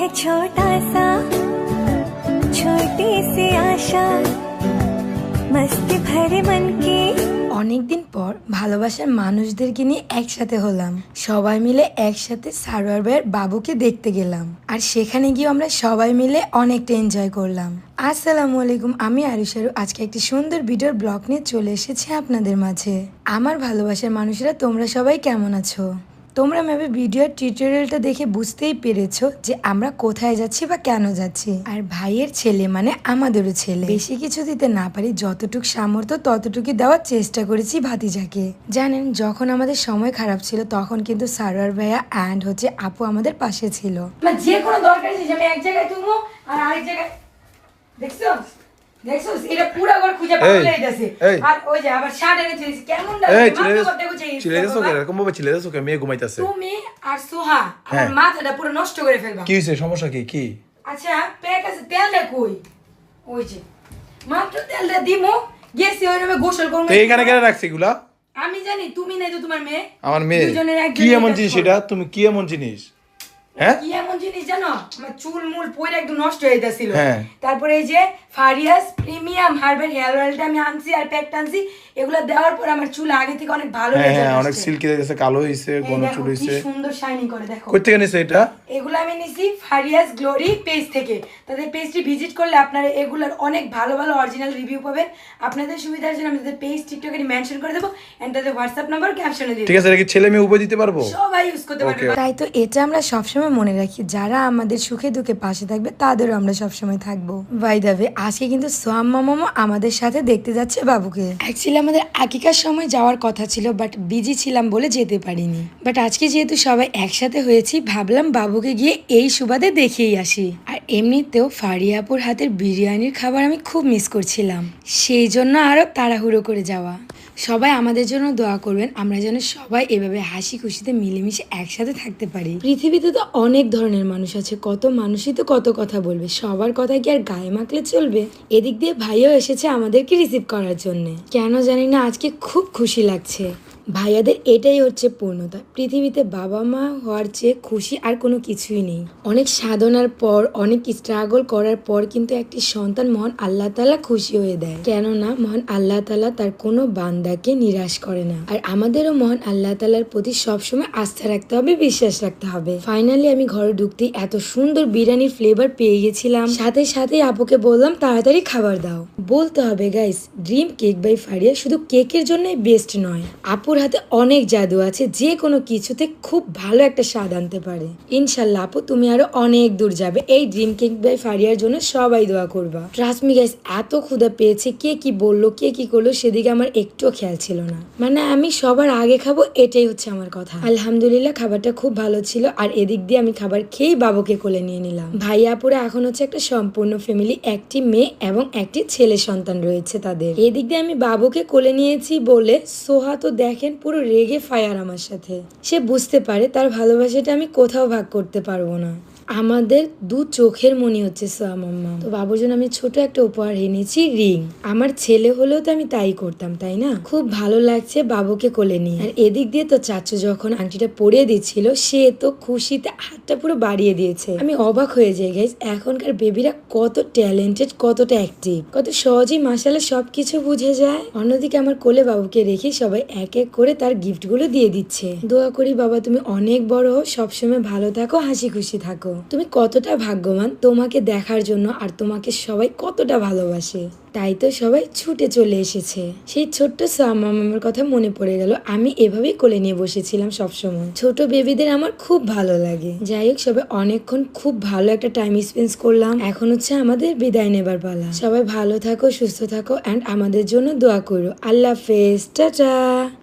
है छोटा सा छोटी सी आशा मस्ती भरे मन की অনেকদিন পর ভালোবাসার মানুষদেরকে নিয়ে একসাথে হলাম সবাই মিলে একসাথে সারোয়ার ভাইয়ের বাবুকে দেখতে গেলাম আর সেখানে গিয়ে আমরা সবাই মিলে অনেকটা এনজয় করলাম আসসালামু আলাইকুম আমি আরিশারু আজকে একটি সুন্দর ভিডিওর ব্লগ নিয়ে চলে এসেছি আপনাদের মাঝে আমার ভালোবাসার মানুষেরা তোমরা সবাই কেমন আছো তোমরা মেবি ভিডিওর টিউটোরিয়ালটা দেখে বুঝতেই পেরেছ যে আমরা কোথায় যাচ্ছি বা কেন যাচ্ছি। আর ভাইয়ের ছেলে মানে আমাদেরও ছেলে। বেশি কিছু দিতে না পারি, যতটুক সামর্থ্য ততটুকু দেওয়ার চেষ্টা করেছি ভাতিজাকে। জানেন, যখন আমাদের সময় খারাপ ছিল, তখন কিন্তু সারোয়ার ভাইয়া অ্যান্ড হচ্ছে আপু আমাদের পাশে ছিল। যে কোনো দরকার আমি এক জায়গায় আর আরেক জায়গায় দেখছ? সমস্যা কি? কি? আচ্ছা আছে তেলটা কই? ওই যে। মাত্র তেলটা দিমো গেছি গোসল করব তো এইখানে কেন রাখছি এগুলা? আমি জানি তুমি নাই তো তোমার মেয়ে। আমার মেয়ে। কি এমন জিনিস এটা? তুমি কি এমন জিনিস? হ্যাঁ? কি এমন জিনিস জানো? আমার চুল মুল পয়রা একদম নষ্ট হয়ে যাচ্ছিল। হ্যাঁ। তারপরে এই যে ফারিয়াস প্রিমিয়াম হার্বাল হেয়ার অয়েলটা আমি আনছি আর প্যাকটা আনছি এগুলো দেওয়ার পর আমার চুল আগে থেকে অনেক ভালো হ্যাঁ অনেক আসছে। সিল্কি গেছে কালো হয়েছে ঘন চুল কি সুন্দর শাইনিং করে দেখো। কই থেকে নিছে এটা? এগুলো আমি নিছি ফারিয়াস গ্লোরি পেজ থেকে। তাদের পেজটি ভিজিট করলে আপনারা এগুলোর অনেক ভালো ভালো অরিজিনাল রিভিউ পাবেন। আপনাদের সুবিধার জন্য আমি তাদের পেজ টিকটকে মেনশন করে দেবো এন্ড তাদের হোয়াটসঅ্যাপ নাম্বার ক্যাপশনে দিয়ে ঠিক আছে এটা কি ছেলে মেয়ে উপায় দিতে পারব? সবাই ইউজ করতে পারবে। তাই তো এটা আমরা সবসময় মনে রাখি, যারা আমাদের সুখে দুঃখে পাশে থাকবে, তাদেরও আমরা সবসময় থাকব। বাই দাবে আজকে কিন্তু সোয়াম মামামা আমাদের সাথে দেখতে যাচ্ছে বাবুকে। অ্যাকচুয়ালি আমাদের আকিকার সময় যাওয়ার কথা ছিল বাট বিজি ছিলাম বলে যেতে পারিনি। বাট আজকে যেহেতু সবাই একসাথে হয়েছি, ভাবলাম বাবুকে গিয়ে এই সুবাদে দেখেই আসি। আর এমনিতেও ফারিয়াপুর হাতের বিরিয়ানির খাবার আমি খুব মিস করছিলাম। সেই জন্য আরও তাড়াহুড়ো করে যাওয়া। সবাই আমাদের জন্য দোয়া করবেন, আমরা যেন সবাই এভাবে হাসি খুশিতে মিলেমিশে একসাথে থাকতে পারি। পৃথিবীতে তো অনেক ধরনের মানুষ আছে, কত মানুষই তো কত কথা বলবে, সবার কথা কি আর গায়ে মাখলে চলবে? এদিক দিয়ে ভাইও এসেছে আমাদেরকে রিসিভ করার জন্য। কেন জানি না আজকে খুব খুশি লাগছে। ভাইয়াদের এটাই হচ্ছে পূর্ণতা। পৃথিবীতে বাবা মা হওয়ার চেয়ে খুশি আর কোনো কিছুই নেই। অনেক সাধনার পর, অনেক স্ট্রাগল করার পর কিন্তু একটি সন্তান মহান আল্লাহ তালা খুশি হয়ে দেয়। কেননা মহান আল্লাহ তালা তার কোনো বান্দাকে নিরাশ করে না। আর আমাদেরও মহান আল্লাহ তালার প্রতি সবসময় আস্থা রাখতে হবে, বিশ্বাস রাখতে হবে। ফাইনালি আমি ঘরে ঢুকতেই এত সুন্দর বিরিয়ানির ফ্লেভার পেয়ে গেছিলাম। সাথে সাথে আপুকে বললাম, তাড়াতাড়ি খাবার দাও। বলতে হবে guys dream cake by Faria শুধু কেকের জন্যই বেস্ট নয়। আপুর হাতে অনেক জাদু আছে, যে কোনো কিছুতে খুব ভালো একটা স্বাদ আনতে পারে। ইনশাল্লাহ আপু, তুমি আরও অনেক দূর যাবে। এই ড্রিম কেক বাই ফারিয়ার জন্য সবাই দোয়া করবা। ট্রাস্ট গাইস এত ক্ষুধা পেয়েছে, কে কি বলল, কে কি করল, সেদিকে আমার একটুও খেয়াল ছিল না। মানে আমি সবার আগে খাব, এটাই হচ্ছে আমার কথা। আলহামদুলিল্লাহ, খাবারটা খুব ভালো ছিল, আর এদিক দিয়ে আমি খাবার খেয়েই বাবুকে কোলে নিয়ে নিলাম। ভাইয়াপুরে এখন হচ্ছে একটা সম্পূর্ণ ফ্যামিলি একটি মেয়ে এবং একটি ছেলে সন্তান রয়েছে তাদের। এদিক দিয়ে আমি বাবুকে কোলে নিয়েছি বলে সোহা তো দেখেন পুরো রেগে ফায়ার আমার সাথে। সে বুঝতে পারে তার ভালোবাসাটা আমি কোথাও ভাগ করতে পারব না। আমাদের দু চোখের মনে হচ্ছে সোয়া মাম্মা। তো বাবুর জন্য আমি ছোট একটা উপহার এনেছি রিং। আমার ছেলে হলেও তো আমি তাই করতাম, তাই না? খুব ভালো লাগছে বাবুকে কোলে নিয়ে। আর এদিক দিয়ে তো চাচু যখন আংটিটা পরিয়ে দিচ্ছিল, সে তো খুশিতে হাতটা পুরো বাড়িয়ে দিয়েছে। আমি অবাক হয়ে যাই গাইজ এখনকার বেবিরা কত ট্যালেন্টেড কতটা অ্যাক্টিভ কত সহজেই মাসালে সবকিছু বুঝে যায়। অন্যদিকে আমার কোলে বাবুকে রেখে সবাই এক এক করে তার গিফটগুলো দিয়ে দিচ্ছে। দোয়া করি বাবা, তুমি অনেক বড় সবসময় ভালো থাকো, হাসি খুশি থাকো। তুমি কতটা ভাগ্যবান তোমাকে দেখার জন্য আর তোমাকে সবাই কতটা ভালোবাসে। তাই তো সবাই ছুটে চলে এসেছে। সেই ছোট্ট মামার কথা মনে পড়ে গেল। আমি এভাবেই কোলে নিয়ে বসেছিলাম সবসময়। ছোট বেবিদের আমার খুব ভালো লাগে। যাই হোক, সবাই অনেকক্ষণ খুব ভালো একটা টাইম স্পেন্ড করলাম। এখন হচ্ছে আমাদের বিদায় নেবার পালা। সবাই ভালো থাকো, সুস্থ থাকো অ্যান্ড আমাদের জন্য দোয়া করো। আল্লাহ হাফেজ। টাটা।